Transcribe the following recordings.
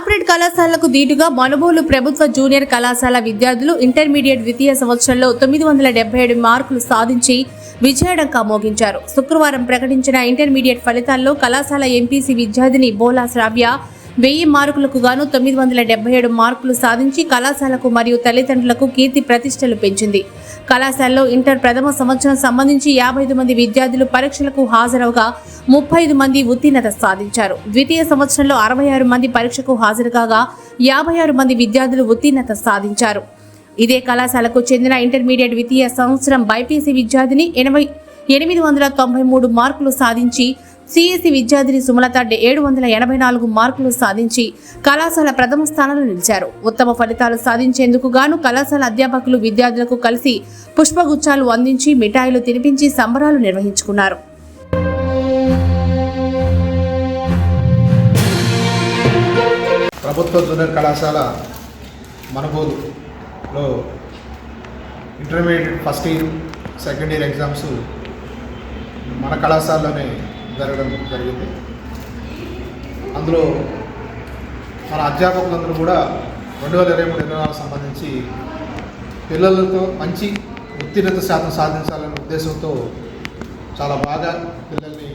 Corporate కళాశాలకు దీటుగా మనుబోలు ప్రభుత్వ జూనియర్ కళాశాల విద్యార్థులు ఇంటర్మీడియట్ ద్వితీయ సంవత్సరంలో తొమ్మిది వందల డెబ్బై ఏడు మార్కులు సాధించి విజయడంకా మోగించారు. శుక్రవారం ప్రకటించిన ఇంటర్మీడియట్ ఫలితాల్లో కళాశాల ఎంపీసీ విద్యార్థిని బోలా శ్రావ్య వెయ్యి మార్కులకు గాను తొమ్మిది వందల డెబ్బై ఏడు మార్కులు సాధించి కళాశాలకు మరియు తల్లిదండ్రులకు కీర్తి ప్రతిష్టలు పెంచింది. కళాశాలలో ఇంటర్ ప్రథమ సంవత్సరం సంబంధించి యాభై ఐదు మంది విద్యార్థులు పరీక్షలకు హాజరవగా ముప్పై ఐదు మంది ఉత్తీర్ణత సాధించారు. ద్వితీయ సంవత్సరంలో అరవై ఆరు మంది పరీక్షకు హాజరు కాగా యాభై ఆరు మంది విద్యార్థులు ఉత్తీర్ణత సాధించారు. ఇదే కళాశాలకు చెందిన ఇంటర్మీడియట్ ద్వితీయ సంవత్సరం బైపీసీ విద్యార్థిని ఎనభై ఎనిమిది వందల తొంభై మూడు మార్కులు సాధించి సిఎస్సి విద్యార్థిని సుమలత ఏడు వందల ఎనభై నాలుగు మార్కులు సాధించి కళాశాల ప్రథమ స్థానంలో నిలిచారు. ఉత్తమ ఫలితాలు సాధించేందుకు గాను కళాశాల అధ్యాపకులు విద్యార్థులకు కలిసి పుష్పగుచ్చాలు అందించి మిఠాయిలు తినిపించి సంబరాలు నిర్వహించుకున్నారు. ప్రభుత్వ జూనియర్ కళాశాల మనబోలులో intermediate first year second year exams మన కళాశాలలోనే జరగడం జరిగింది. అందులో మన అధ్యాపకులందరూ కూడా రెండు వేల ఇరవై మూడు ఇరవై నాలుగు సంబంధించి పిల్లలతో మంచి ఉత్తీర్ణత శాతం సాధించాలనే ఉద్దేశంతో చాలా బాగా పిల్లల్ని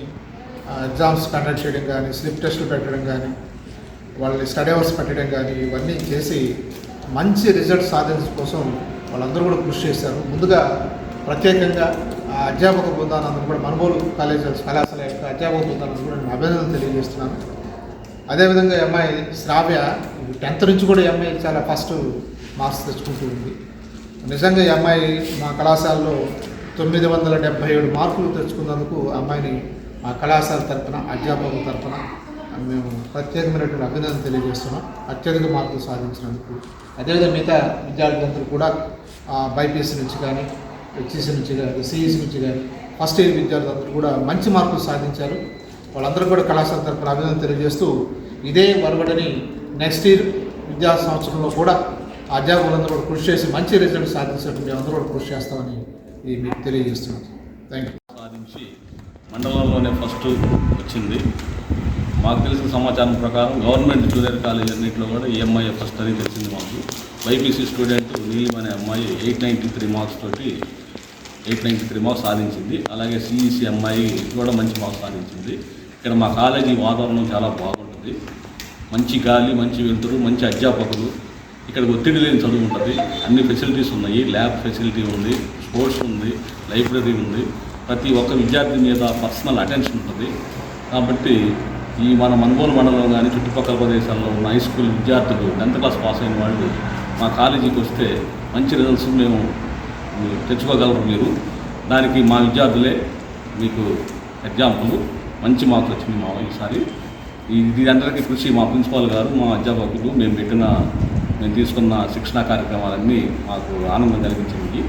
ఎగ్జామ్స్ కండక్ట్ చేయడం కానీ స్లిప్ టెస్టులు పెట్టడం కానీ వాళ్ళని స్టడీ అవర్స్ పెట్టడం కానీ ఇవన్నీ చేసి మంచి రిజల్ట్ సాధించడం కోసం వాళ్ళందరూ కూడా కృషి చేశారు. ముందుగా ప్రత్యేకంగా అధ్యాపక బృందానందరూ కూడా మనుబోలు కాలేజ్ కళాశాల యొక్క అధ్యాపక బృందానందరూ కూడా నేను అభినందనలు తెలియజేస్తున్నాను. అదేవిధంగా అమ్మాయి శ్రావ్య టెన్త్ నుంచి కూడా ఎంఐ చాలా ఫస్ట్ మార్క్స్ తెచ్చుకుంటూ ఉంది. నిజంగా ఈ అమ్మాయి మా కళాశాలలో తొమ్మిది వందల డెబ్బై ఏడు మార్కులు తెచ్చుకున్నందుకు అమ్మాయిని మా కళాశాల తరఫున అధ్యాపకుల తరఫున మేము ప్రత్యేకమైనటువంటి అభినందన తెలియజేస్తున్నాం. అత్యధిక మార్కులు సాధించినందుకు. అదేవిధంగా మిగతా విద్యార్థులందరూ కూడా బైపీసీ నుంచి కానీ హెచ్ఎస్ నుంచి కానీ సిఈసీ నుంచి కానీ ఫస్ట్ ఇయర్ విద్యార్థులందరూ కూడా మంచి మార్కులు సాధించారు. వాళ్ళందరూ కూడా కళాశాల తరఫున అభినందన తెలియజేస్తూ ఇదే వరవడని నెక్స్ట్ ఇయర్ విద్యా సంవత్సరంలో కూడా అధ్యాపకులందరూ కూడా కృషి చేసి మంచి రిజల్ట్ సాధించినట్టు మేము అందరూ కూడా కృషి చేస్తామని ఇది మీకు తెలియజేస్తున్నాను థ్యాంక్ యూ సాధించి మండలంలోనే ఫస్ట్ వచ్చింది. మాకు తెలిసిన సమాచారం ప్రకారం గవర్నమెంట్ జూనియర్ కాలేజ్ అన్నింటిలో కూడా ఈ అమ్మాయి ఫస్ట్ అని తెలిసింది మాకు. బైపీసీ స్టూడెంట్ నీలిం అనే అమ్మాయి ఎయిట్ నైంటీ త్రీ మార్క్స్ తోటి ఎయిట్ నైన్టీ త్రీ మార్క్స్ సాధించింది. అలాగే సిఈసి అమ్మాయి కూడా మంచి మార్క్స్ సాధించింది. ఇక్కడ మా కాలేజీ వాతావరణం చాలా బాగుంటుంది. మంచి గాలి మంచి వెలుతురు మంచి అధ్యాపకులు. ఇక్కడ ఒత్తిడి లేని చదువు ఉంటుంది. అన్ని ఫెసిలిటీస్ ఉన్నాయి. ల్యాబ్ ఫెసిలిటీ ఉంది స్పోర్ట్స్ ఉంది లైబ్రరీ ఉంది. ప్రతి ఒక్క విద్యార్థి మీద పర్సనల్ అటెన్షన్ ఉంటుంది. కాబట్టి ఈ మన మనుగోలు మండలం కానీ చుట్టుపక్కల ప్రదేశాల్లో ఉన్న హై స్కూల్ విద్యార్థులు టెన్త్ క్లాస్ పాస్ అయిన వాళ్ళు మా కాలేజీకి వస్తే మంచి రిజల్ట్స్ మేము తెచ్చుకోగలరు మీరు. దానికి మా విద్యార్థులే మీకు ఎగ్జాంపుల్. మంచి మార్క్స్ వచ్చింది మా ఈసారి. ఇది అందరికీ కృషి మా ప్రిన్సిపాల్ గారు మా అధ్యాపకులు. మేము పెట్టిన మేము తీసుకున్న శిక్షణా కార్యక్రమాలన్నీ మాకు ఆనందం కలిగించింది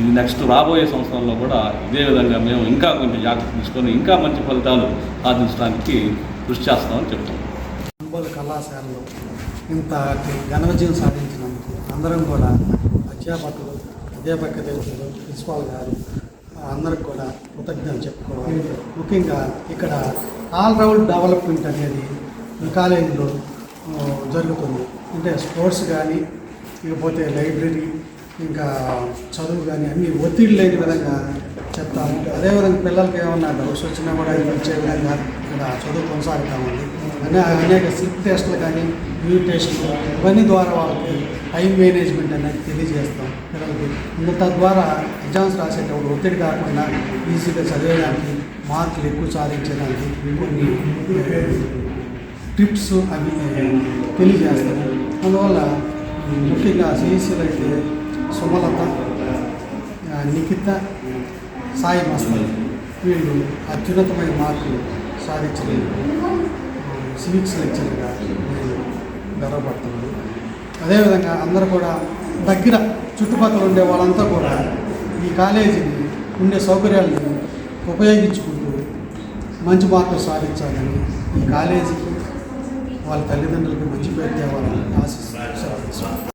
ఇది నెక్స్ట్ రాబోయే సంవత్సరాల్లో కూడా ఇదే విధంగా మేము ఇంకా కొంచెం జాగ్రత్త తీసుకొని ఇంకా మంచి ఫలితాలు సాధించడానికి కృషి చేస్తామని చెప్తాం కళాశాలలో ఇంత ఘన విజయం సాధించినందుకు అందరం కూడా అధ్యాపకులు అధ్యాపక దేవతలు ప్రిన్సిపాల్ గారు అందరికి కూడా కృతజ్ఞతలు చెప్పుకోవాలి. ముఖ్యంగా ఇక్కడ ఆల్ రౌండ్ డెవలప్మెంట్ అనేది ఈ కాలేజీలో జరుగుతుంది. అంటే స్పోర్ట్స్ కానీ ఇకపోతే లైబ్రరీ ఇంకా చదువు కానీ అన్ని ఒత్తిడి లేని విధంగా చెప్తాము అదేవిధంగా పిల్లలకి ఏమన్నా డౌట్స్ వచ్చినా కూడా ఇది వచ్చే విధంగా ఇక్కడ చదువు కొనసాగుతామండి. అనే అనేక స్లిప్ టెస్టులు కానీ యూ టెస్టులు ఇవన్నీ ద్వారా వాళ్ళకి టైం మేనేజ్మెంట్ అనేది తెలియజేస్తాం పిల్లలకి. ఇంకా తద్వారా ఎగ్జామ్స్ రాసేటప్పుడు ఒత్తిడి కాకుండా ఈజీగా చదివేదానికి మార్కులు ఎక్కువ సాధించడానికి కొన్ని టిప్స్ అవి తెలియజేస్తాము అందువల్ల ముఖ్యంగా సిఈసీలు అయితే సుమలత నిఖిత సాయి వస్తాయి వీళ్ళు అత్యున్నతమైన మార్కులు సాధించిన సివిక్స్ లెక్చర్గా నేను గర్వపడుతున్నాను అదేవిధంగా అందరూ కూడా దగ్గర చుట్టుపక్కల ఉండే వాళ్ళంతా కూడా ఈ కాలేజీని ఉండే సౌకర్యాలను ఉపయోగించుకుంటూ మంచి మార్కులు సాధించాలని ఈ కాలేజీకి వాళ్ళ తల్లిదండ్రులకు మంచి పేరు తేవాలని ఆశిస్తున్నాను